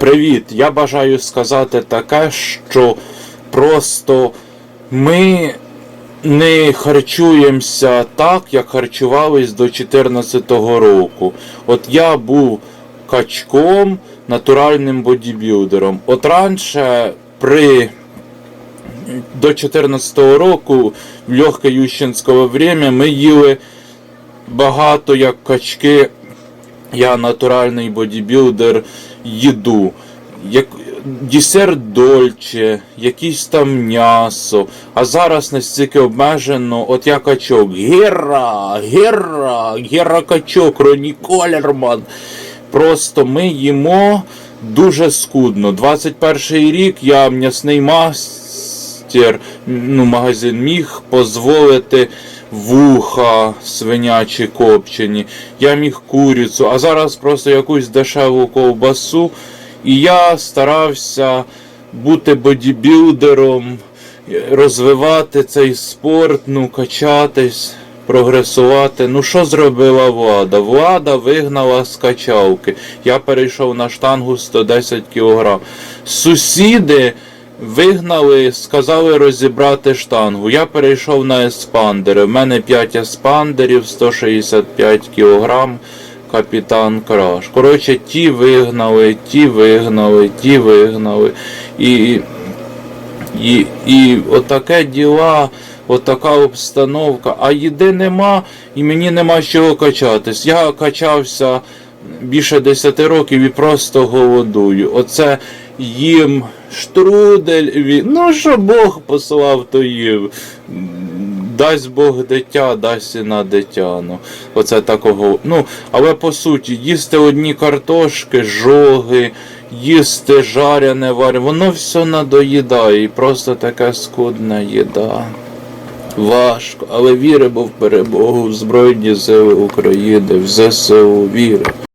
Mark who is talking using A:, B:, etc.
A: Привіт! Я бажаю сказати таке, що просто ми не харчуємося так, як харчувались до 2014 року. От я був качком, натуральним бодібілдером. От раніше при до 2014 року, в легке ющенського время, ми їли багато як качки. Я натуральний бодібілдер їду. Як десерт дольче, якісь там м'ясо. А зараз настільки обмежено, от я качок. Гера, гера, гера качок, Роні Колерман. Просто ми їмо дуже скудно. 21 рік я м'ясний мастер, ну, магазин міг дозволити вуха свинячі копчені, я міг курицю, а зараз просто якусь дешеву ковбасу. І я старався бути бодібілдером, розвивати цей спорт, ну, качатись, прогресувати. Ну, що зробила влада? Влада вигнала з качалки. Я перейшов на штангу 110 кг. Сусіди вигнали, сказали розібрати штангу. Я перейшов на еспандери. В мене 5 еспандерів, 165 кг. Капітан Краш. Коротше, ті вигнали, ті вигнали, ті вигнали. І, і, і отаке діла, отака обстановка. А їди нема, і мені нема з чого качатись. Я качався більше 10 років і просто голодую. Оце їм штрудель. Ну, що Бог послав, то їв. Дасть Бог дитя, дасть і на дитя. Ну, оце такого. Ну, але по суті, їсти одні картошки, жоги, їсти жарене варне, воно все надоїдає і просто така скудна їда. Важко, але віри в перемогу в Збройні Сили України, в ЗСУ віри.